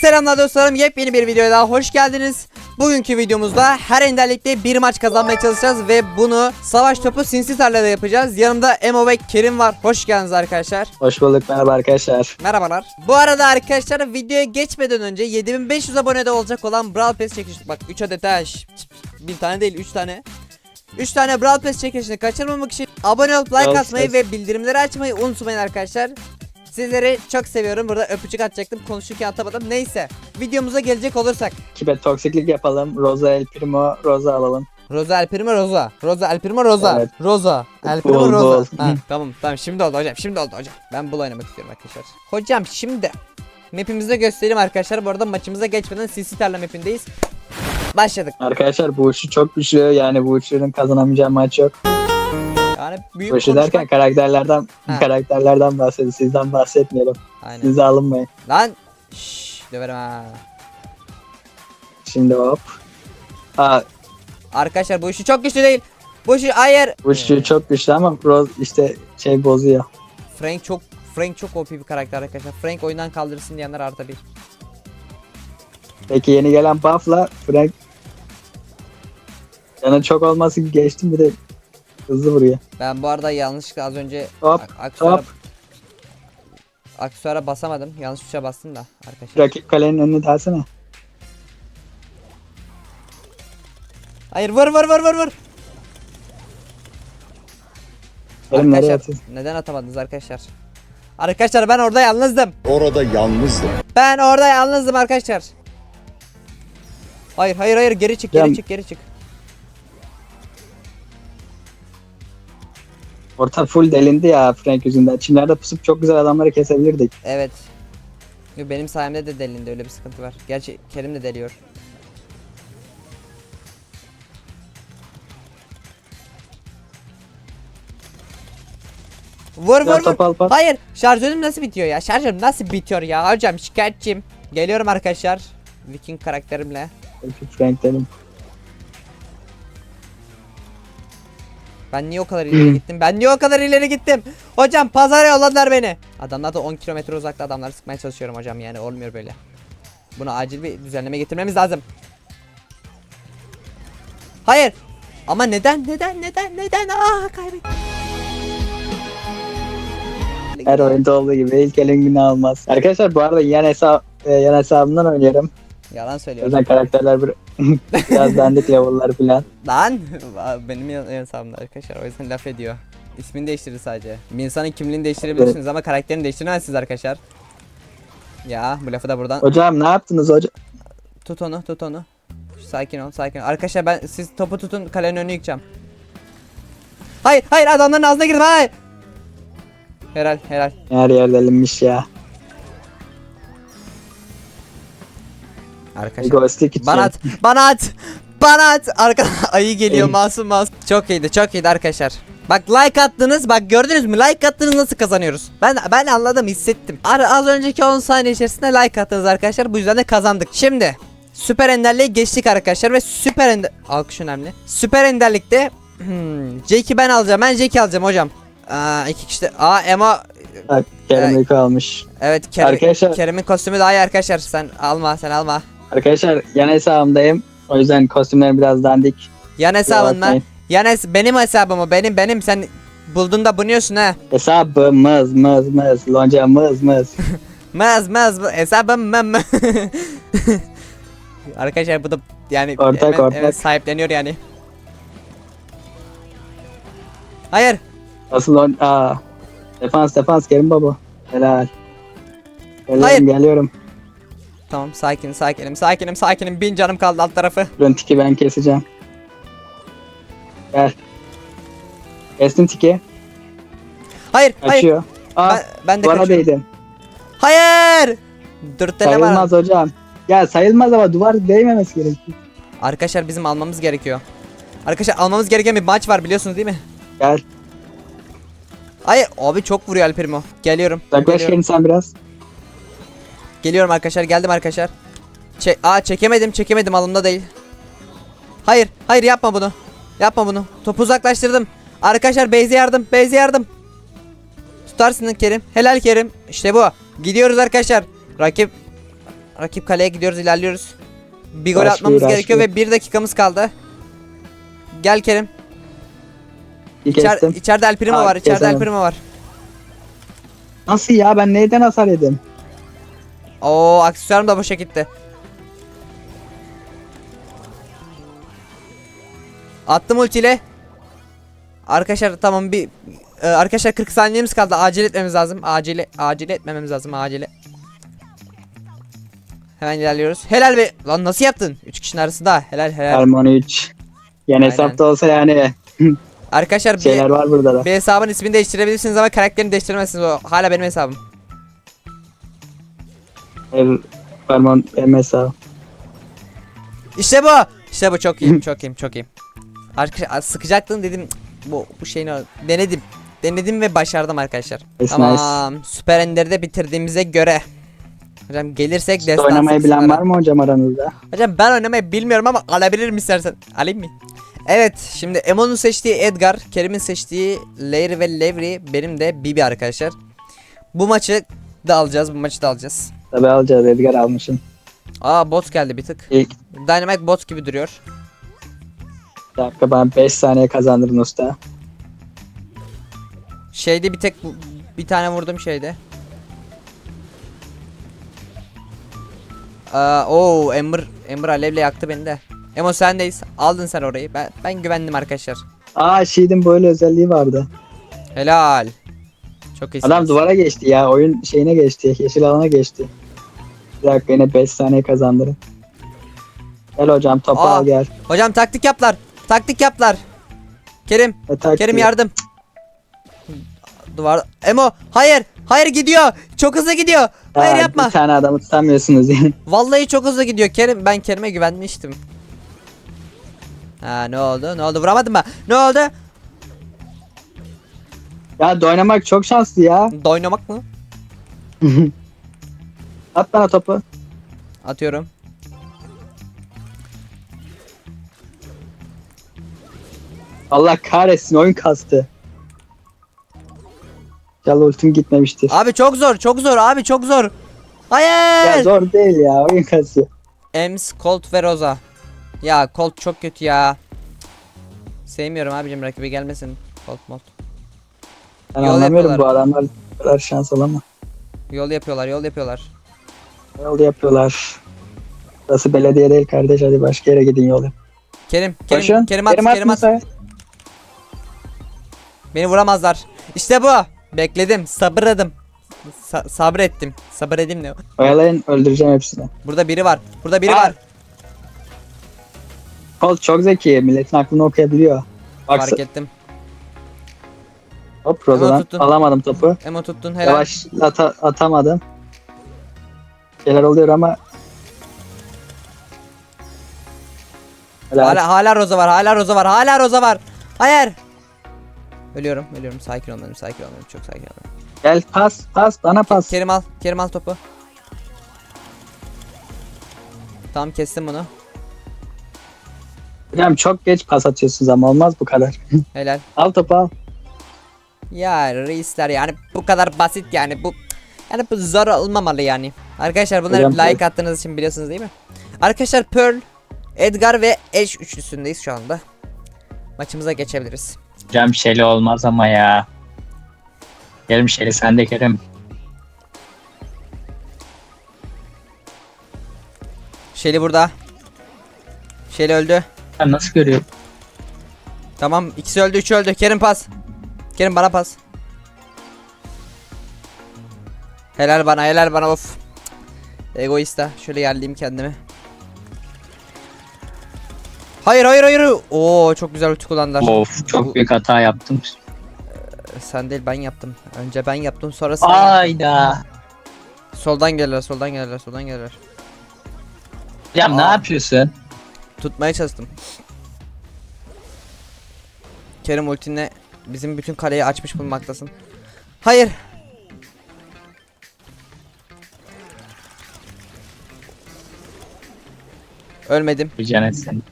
Selamlar dostlarım yepyeni bir videoya daha hoş geldiniz. Bugünkü videomuzda her enderlikte bir maç kazanmaya çalışacağız ve bunu savaş topu sinsi tarlada yapacağız. Yanımda Emo ve Kerim var. Hoş geldiniz arkadaşlar. Hoş bulduk merhaba arkadaşlar. Merhabalar. Bu arada arkadaşlar videoya geçmeden önce 7500 abonede olacak olan Brawl Pass çekiştik. Bak 3 adet ha. Bir tane değil 3 tane. 3 tane Brawl Pass çekilişini kaçırmamak için abone olup like Brawl atmayı Pass. ve bildirimleri açmayı unutmayın arkadaşlar. Sizleri çok seviyorum. Burada öpücük atacaktım. Konuşurken atamadım. Neyse. Videomuza gelecek olursak. Kibe toksiklik yapalım. Rosa El Primo Rosa alalım. Rosa El Primo Rosa. Rosa El Primo Rosa. Evet. Rosa. El Primo Bol, Rosa. bol. Ha, tamam tamam şimdi oldu hocam. Şimdi oldu hocam. Ben bunu oynamak istiyorum arkadaşlar. Hocam şimdi map'imizi de göstereyim arkadaşlar. Bu arada maçımıza geçmeden CC Tarla map'indeyiz. Başladık. Arkadaşlar bu üçü çok güçlü yani bu üçünün kazanamayacağı maç yok. Yani büyük Bu üçü konuşma- derken karakterlerden Ha. karakterlerden bahsediyoruz. Sizden bahsetmeyelim. Aynen. Siz alınmayın. Lan. Şşş döverim ha. Şimdi hop. Aa, Arkadaşlar bu işi çok güçlü değil. Bu işi hayır. bu üçü çok güçlü ama Rose işte şey bozuyor. Frank çok Frank çok OP bir karakter arkadaşlar. Frank oyundan kaldırırsın diyenler artı bir. Peki yeni gelen buff'la Frank Canı çok olması geçtim bir de hızlı vuruyor. Ben bu arada yanlışlıkla az önce Hop, ak- aksesuara, hop. aksesuara basamadım. Yanlış tuşa bastım da arkadaşlar. Rakip kalenin önüne dersene. Hayır vur vur vur vur vur. Nereye Arkadaşlar atıyorsun? neden atamadınız arkadaşlar? Arkadaşlar ben orada yalnızdım. Orada yalnızdım. Ben orada yalnızdım arkadaşlar. Hayır hayır hayır geri çık geri Ya- çık geri çık. Orta full delindi ya Frank yüzünden. Çimlerde pusup çok güzel adamları kesebilirdik. Evet. Yo, benim sayemde de delindi öyle bir sıkıntı var. Gerçi Kerim de deliyor. Vur Ya vur vur. topal pat. Hayır şarjörüm nasıl bitiyor ya? Şarjörüm nasıl bitiyor ya? Hocam şikayetçiyim. Geliyorum arkadaşlar. Viking karakterimle. Frank dedim. Ben niye o kadar ileri gittim? Ben niye o kadar ileri gittim? Hocam pazara yolladılar beni. Adamlar da 10 kilometre uzakta adamları sıkmaya çalışıyorum hocam yani olmuyor böyle. Buna acil bir düzenleme getirmemiz lazım. Hayır. Ama neden neden neden neden? Aa kaybettim. Her oyunda olduğu gibi ilk elin günü almaz. Arkadaşlar bu arada yan hesap e, yan hesabımdan oynuyorum. Yalan söylüyorum. yüzden karakterler bir, biraz dandik level'lar falan. Lan benim hesabımda arkadaşlar o yüzden laf ediyor. İsmini değiştirir sadece. Bir insanın kimliğini değiştirebilirsiniz ama karakterini değiştiremezsiniz arkadaşlar. Ya bu lafı da buradan Hocam ne yaptınız hocam? Tut onu, tut onu. Sakin ol, sakin ol. Arkadaşlar ben siz topu tutun, kalenin önünü yıkacağım. Hayır, hayır adamların ağzına girdim. Hayır. Helal, helal. Her yer delinmiş ya. Arkadaşlar Ghostik için. bana at, bana at. Bana at. Arka ayı geliyor Ey. masum masum. Çok iyiydi, çok iyiydi arkadaşlar. Bak like attınız. Bak gördünüz mü? Like attınız nasıl kazanıyoruz? Ben ben anladım, hissettim. Az önceki 10 saniye içerisinde like attınız arkadaşlar. Bu yüzden de kazandık. Şimdi Süper Ender'le geçtik arkadaşlar ve Süper Ender alkış önemli. Süper Ender'likte hmm, Jack'i ben alacağım. Ben Jack'i alacağım hocam. Aa iki kişi de. Aa Emma Bak, Kerem Evet. uyku almış. evet Kerim, Arkadaşlar- kostümü daha iyi arkadaşlar. Sen alma, sen alma. Arkadaşlar yan hesabımdayım. O yüzden kostümlerim biraz dandik. Yan hesabın mı? bakmayın. Benim hesabım o. Benim benim sen buldun da bunuyorsun ha. Hesabımız mız mız. Loncamız mız. Maz maz mı- hesabım mı mı? Arkadaşlar bu da yani Ortak, hemen- ortak. hemen sahipleniyor yani. Hayır. Asıl on... Aa. Defans defans Kerim baba. Helal. Geliyorum Hayır. geliyorum. Tamam sakin sakinim sakinim sakinim bin canım kaldı alt tarafı. Ön tiki ben keseceğim. Gel. Kestim tiki. Hayır hayır. Aa, Ben, ben de duvara kaçıyorum. değdim. Hayır. Dört tane var. Sayılmaz hocam. Ya sayılmaz ama duvar değmemesi gerekiyor. Arkadaşlar bizim almamız gerekiyor. Arkadaşlar almamız gereken bir maç var biliyorsunuz değil mi? Gel. Hayır abi çok vuruyor El Primo. Geliyorum. Uzaklaş Geliyorum. gelin sen biraz. Geliyorum arkadaşlar geldim arkadaşlar. Çek Aa çekemedim çekemedim alımda değil. Hayır hayır yapma bunu. Yapma bunu. Topu uzaklaştırdım. Arkadaşlar Beyze yardım. Beyze yardım. Tutarsın Kerim. Helal Kerim. İşte bu. Gidiyoruz arkadaşlar. Rakip Rakip kaleye gidiyoruz ilerliyoruz. Bir gol Başlıyor, atmamız gerekiyor başlıyor. ve bir dakikamız kaldı. Gel Kerim. İçer, içeride El Primo Aa, var. içeride El. Primo var. Nasıl ya ben neyden hasar yedim? Oo aksesuarım da boşa gitti. Attım ultiyle. Arkadaşlar tamam bir e, arkadaşlar 40 saniyemiz kaldı. Acele etmemiz lazım. Acele acele etmememiz lazım. Acele. Hemen ilerliyoruz. Helal be. Lan nasıl yaptın? 3 kişinin arasında. Helal helal. Harmony 3. Yani Aynen. hesapta olsa yani Arkadaşlar bir, şeyler var burada da. bir hesabın ismini değiştirebilirsiniz ama karakterini değiştiremezsiniz. O hala benim hesabım. Harmon MSA. İşte bu. İşte bu çok iyiyim, çok iyiyim, çok iyiyim. Arkadaşlar sıkacaktın dedim "Cık, bu bu şeyini denedim. Denedim ve başardım arkadaşlar. Nice, tamam. Süper Ender'i de bitirdiğimize göre. Hocam gelirsek Siz oynamayı bilen var mı hocam aranızda? Hocam ben oynamayı bilmiyorum ama alabilirim istersen. Alayım mı? Evet şimdi Emo'nun seçtiği Edgar, Kerim'in seçtiği Larry ve Levry, benim de Bibi arkadaşlar. Bu maçı da alacağız, bu maçı da alacağız. Tabi alacağız Edgar almışım. Aa bot geldi bir tık. İlk Dynamite bot gibi duruyor. dakika ben 5 saniye kazandırın usta. Şeyde bir tek bir tane vurdum şeyde. Aa, oo Ember Ember alevle yaktı beni de. Emo sendeyiz. Aldın sen orayı. Ben ben güvendim arkadaşlar. Aa Sheed'in böyle özelliği vardı. Helal. Çok iyisiniz. Adam duvara geçti ya oyun şeyine geçti. Yeşil alana geçti. Bir dakika yine 5 saniye kazandırın. Gel hocam topu Aa. al gel. Hocam taktik yaplar. Taktik yaplar. Kerim, E, tak Kerim yardım. Duvar. Emo, hayır. Hayır gidiyor. Çok hızlı gidiyor. Hayır Ha, yapma. Bir tane adamı tutamıyorsunuz yani. Vallahi çok hızlı gidiyor Kerim. Ben Kerim'e güvenmiştim. Ha ne oldu? Ne oldu? Vuramadım mı? Ne oldu? Ya oynamak çok şanslı ya. Oynamak mı? At bana topu. Atıyorum. Allah kahretsin oyun kastı. İnşallah ultim gitmemiştir. Abi çok zor, çok zor abi çok zor. Ya Hayır. zor değil ya oyun kastı. Ems, Colt ve Rosa. Ya Colt çok kötü ya. Sevmiyorum abicim rakibi gelmesin. Colt Molt. Ben Yol anlamıyorum bu adamlar bu kadar şans olamaz. Yol yapıyorlar, yol yapıyorlar. Yol yapıyorlar. Burası belediye değil kardeş hadi başka yere gidin yol yap. Kerim, Kerim, Koşun. Kerim at, Kerim at Kerim at. Musa'ya. Beni vuramazlar. İşte bu. Bekledim, sabırladım. Sa- sabrettim. Sabır edeyim ne? Oyalayın öldüreceğim hepsini. Burada biri var. Burada biri Aa, var. Colt çok zeki. Milletin aklını okuyabiliyor. Bak Fark ettim. Hop Roza'dan tuttun. alamadım topu. Emo tuttun helal. Yavaş ata- atamadım. Şeyler oluyor ama Helal. Hala hala Roza var. Hala Roza var. Hala Roza var. Hayır. Ölüyorum, ölüyorum. Sakin olmalıyım, sakin olmalıyım. Çok sakin olmalıyım. Gel pas pas bana pas. Kerim al, Kerim al topu. Tamam kestim bunu. Hocam çok geç pas atıyorsunuz ama olmaz bu kadar. Helal. al topu al. Ya reisler yani bu kadar basit yani bu yani bu zor olmamalı yani. Arkadaşlar bunları Hocam, like attığınız için biliyorsunuz değil mi? Arkadaşlar Pearl, Edgar ve Ash üçlüsündeyiz şu anda. Maçımıza geçebiliriz. Hocam Şeli olmaz ama ya. Kerim Şeli sen de Kerim. Shelly burada. Shelly öldü. Ben nasıl görüyorum? Tamam ikisi öldü üçü öldü. Kerim pas. Kerim bana pas. Helal bana helal bana of. Egoista. Şöyle yerleyeyim kendimi. Hayır hayır hayır. Oo çok güzel ulti kullandılar. Of çok büyük hata yaptım. Sen değil ben yaptım. Önce ben yaptım sonra sen. Ayda. Soldan gelirler soldan gelirler soldan gelirler. Hocam ne yapıyorsun? Tutmaya çalıştım. Kerim ultinle bizim bütün kaleyi açmış bulunmaktasın. Hayır. Ölmedim. Senin.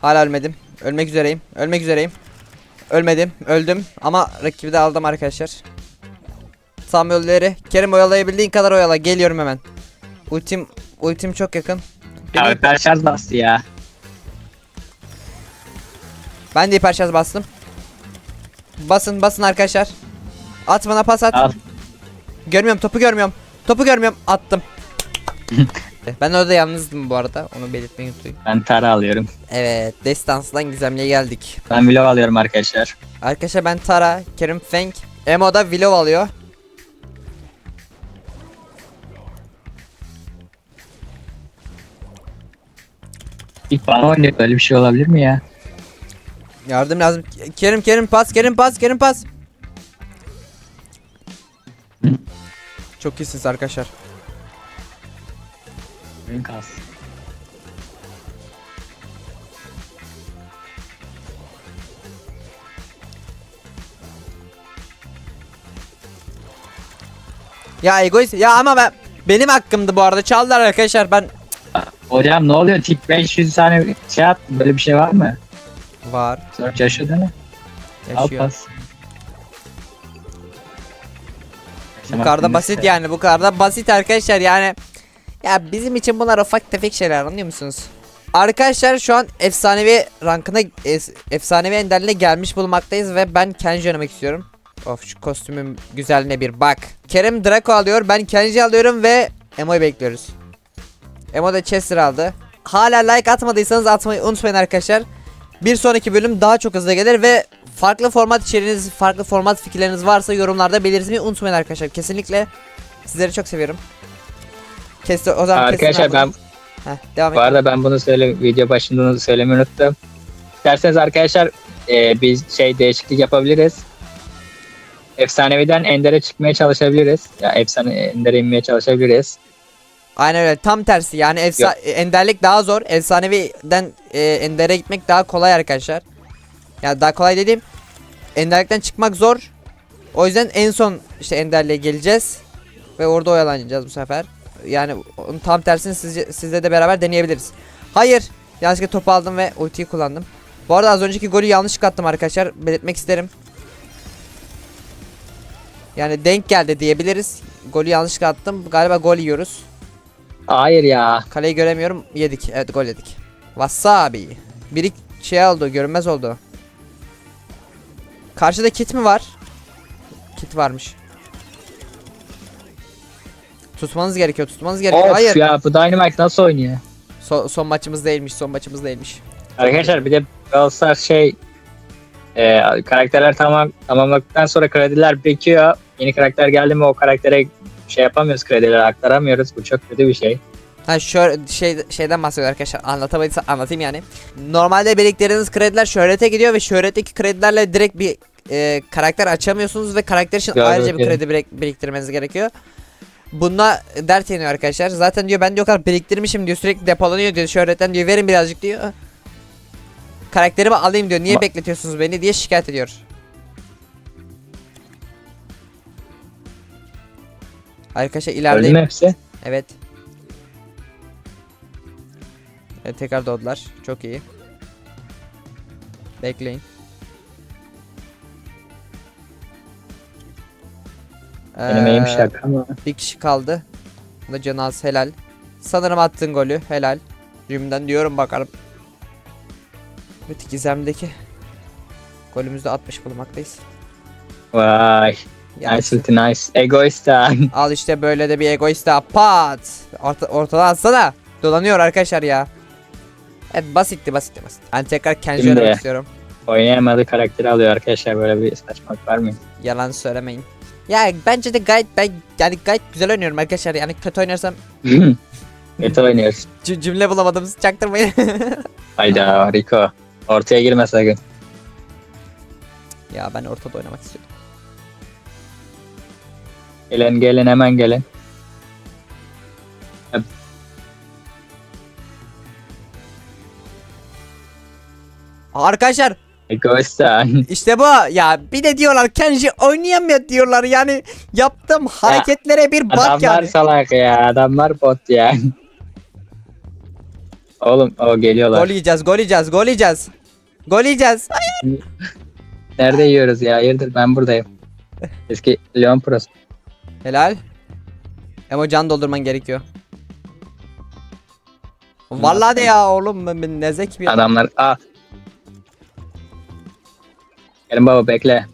Hala ölmedim. Ölmek üzereyim. Ölmek üzereyim. Ölmedim. Öldüm. Ama rakibi de aldım arkadaşlar. Tam yolları. Kerim oyalayabildiğin kadar oyala. Geliyorum hemen. Ultim ultim çok yakın. Ya Alper şarj bastı ya. Ben de hiper şarj bastım. Basın basın arkadaşlar. At bana pas at. Al. Görmüyorum topu görmüyorum. Topu görmüyorum. Attım. ben orada yalnızdım bu arada. Onu belirtmeyi unutmayın. Ben Tara alıyorum. Evet. Destans'dan Gizemli'ye geldik. Ben vlog alıyorum arkadaşlar. Arkadaşlar ben Tara, Kerim Feng. Emo da Willow alıyor. İlk bana oynuyor. Böyle bir şey olabilir mi ya? Yardım lazım. Kerim Kerim pas, Kerim pas, Kerim pas. Çok iyisiniz arkadaşlar. Kalsın. Ya egoist. Ya ama ben benim hakkımdı bu arada. Çaldılar arkadaşlar. Ben Hocam ne oluyor? Tik 500 tane şey at. Böyle bir şey var mı? Var. Yaşıyor değil mi? Al Yaşıyor. pas. Bu kadar da basit yani. Bu kadar da basit arkadaşlar yani. Ya bizim için bunlar ufak tefek şeyler anlıyor musunuz? Arkadaşlar şu an efsanevi rankına es- efsanevi enderliğine gelmiş bulunmaktayız ve ben Kenji oynamak istiyorum. Of şu kostümün güzelliğine bir bak. Kerem Draco alıyor ben Kenji alıyorum ve Emo'yu bekliyoruz. Emo da Chester aldı. Hala like atmadıysanız atmayı unutmayın arkadaşlar. Bir sonraki bölüm daha çok hızlı gelir ve farklı format içeriğiniz, farklı format fikirleriniz varsa yorumlarda belirtmeyi unutmayın arkadaşlar. Kesinlikle sizleri çok seviyorum. Kesti o zaman Arkadaşlar ben. Heh, devam bu arada ben bunu söyle video başında söylemeyi unuttum. İsterseniz arkadaşlar e, biz şey değişiklik yapabiliriz. Efsaneviden Ender'e çıkmaya çalışabiliriz. Ya efsane Ender'e inmeye çalışabiliriz. Aynen öyle tam tersi yani efsa enderlik daha zor. Efsaneviden e, endere gitmek daha kolay arkadaşlar. Yani daha kolay dediğim enderlikten çıkmak zor. O yüzden en son işte enderliğe geleceğiz ve orada oyalanacağız bu sefer. Yani onun tam tersini sizce, sizle de beraber deneyebiliriz. Hayır, yanlışlıkla topu aldım ve ultiyi kullandım. Bu arada az önceki golü yanlış attım arkadaşlar. Belirtmek isterim. Yani denk geldi diyebiliriz. Golü yanlış attım. Galiba gol yiyoruz. Hayır ya. Kaleyi göremiyorum. Yedik. Evet gol yedik. Wasabi. Biri şey oldu. Görünmez oldu. Karşıda kit mi var? Kit varmış. Tutmanız gerekiyor. Tutmanız gerekiyor. Of Hayır. ya bu Dynamite nasıl oynuyor? So- son maçımız değilmiş. Son maçımız değilmiş. Arkadaşlar bir de Stars şey e, karakterler tamam tamamladıktan sonra krediler birikiyor. Yeni karakter geldi mi o karaktere şey yapamıyoruz kredileri aktaramıyoruz. Bu çok kötü bir şey. Ha şöyle şey şeyden bahsediyor arkadaşlar. Anlatamadıysa anlatayım yani. Normalde biriktirdiğiniz krediler şöhrete gidiyor ve şöhretteki kredilerle direkt bir e, karakter açamıyorsunuz ve karakter için Galiba ayrıca bir kredi birik- biriktirmeniz gerekiyor. Bununla dert yanıyor arkadaşlar. Zaten diyor ben diyor kadar biriktirmişim diyor sürekli depolanıyor diyor şöhretten diyor verin birazcık diyor. Karakterimi alayım diyor. Niye Ama- bekletiyorsunuz beni diye şikayet ediyor. Arkadaşlar Öldü mü ilerideyim. hepsi? Evet. Evet tekrar doğdular. Çok iyi. Bekleyin. Benim eğim Ee, şaka ama. Bir kişi kaldı. Bu da Canaz helal. Sanırım attın golü. Helal. Cümden diyorum bakalım. Evet gizemdeki golümüzde 60 bulunmaktayız. Vay. Yani Nice. Egoistan. al işte böyle de bir egoist daha pat. Orta, ortadan atsana. Dolanıyor arkadaşlar ya. Evet basitti basitti basit. Ben tekrar Kenji Şimdi- oynamak istiyorum. Oynayamadığı karakteri alıyor arkadaşlar böyle bir saçmalık var mı? Yalan söylemeyin. Ya bence de gayet ben yani gayet güzel oynuyorum arkadaşlar. Yani kötü oynarsam Kötü oynuyoruz. cü- cümle bulamadım. Çaktırmayın. Hayda Rico. Ortaya girme sakın. ya ben ortada oynamak istiyorum. Gelin gelin hemen gelin. Arkadaşlar Egoistan. işte bu ya bir de diyorlar Kenji oynayamıyor diyorlar yani yaptığım hareketlere bir bak Adamlar yani. salak ya. Adamlar bot ya. Oğlum o geliyorlar. Gol yiyeceğiz gol yiyeceğiz gol yiyeceğiz. Gol yiyeceğiz. Nerede yiyoruz ya? Hayırdır ben buradayım. Eski Leon Pros. Helal. Ama can doldurman gerekiyor. Vallahi de ya oğlum ben, ben ne zeki bir adam. Adamlar aa. Gelin baba bekle.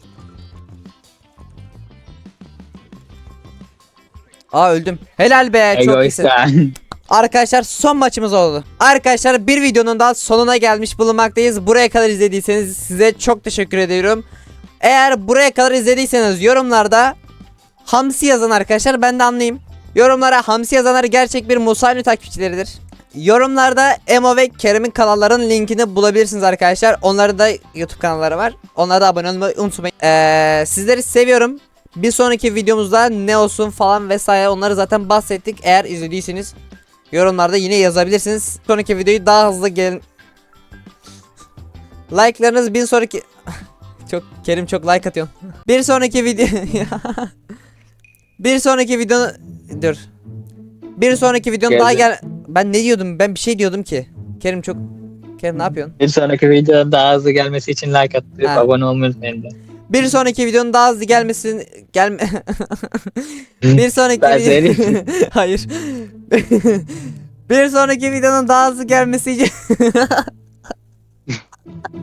Aa öldüm. Helal be çok iyisin. sen. Arkadaşlar son maçımız oldu. Arkadaşlar bir videonun daha sonuna gelmiş bulunmaktayız. Buraya kadar izlediyseniz size çok teşekkür ediyorum. Eğer buraya kadar izlediyseniz yorumlarda Hamsi yazın arkadaşlar ben de anlayayım. Yorumlara Hamsi yazanlar gerçek bir Musa Ünlü takipçileridir. Yorumlarda Emo ve Kerem'in kanallarının linkini bulabilirsiniz arkadaşlar. Onların da YouTube kanalları var. Onlara da abone olmayı unutmayın. Ee, sizleri seviyorum. Bir sonraki videomuzda ne olsun falan vesaire onları zaten bahsettik. Eğer izlediyseniz yorumlarda yine yazabilirsiniz. Sonraki videoyu daha hızlı gelin. Like'larınız bir sonraki çok Kerim çok like atıyorsun. bir sonraki video Bir sonraki video dur. Bir sonraki videonun daha gel ben ne diyordum? Ben bir şey diyordum ki. Kerim çok Kerim ne yapıyorsun? Bir sonraki videonun daha hızlı gelmesi için like attık. Ha. Abone olmayı unutmayın. da. Bir sonraki videonun daha hızlı gelmesin gelme Bir sonraki Ben video-. Hayır. bir sonraki videonun daha hızlı gelmesi için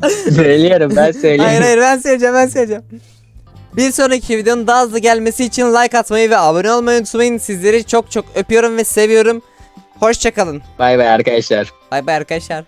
söylüyorum ben söylüyorum. Hayır hayır ben söyleyeceğim ben söyleyeceğim. Bir sonraki videonun daha hızlı gelmesi için like atmayı ve abone olmayı unutmayın. Sizleri çok çok öpüyorum ve seviyorum. Hoşçakalın. Bay bay arkadaşlar. Bay bay arkadaşlar.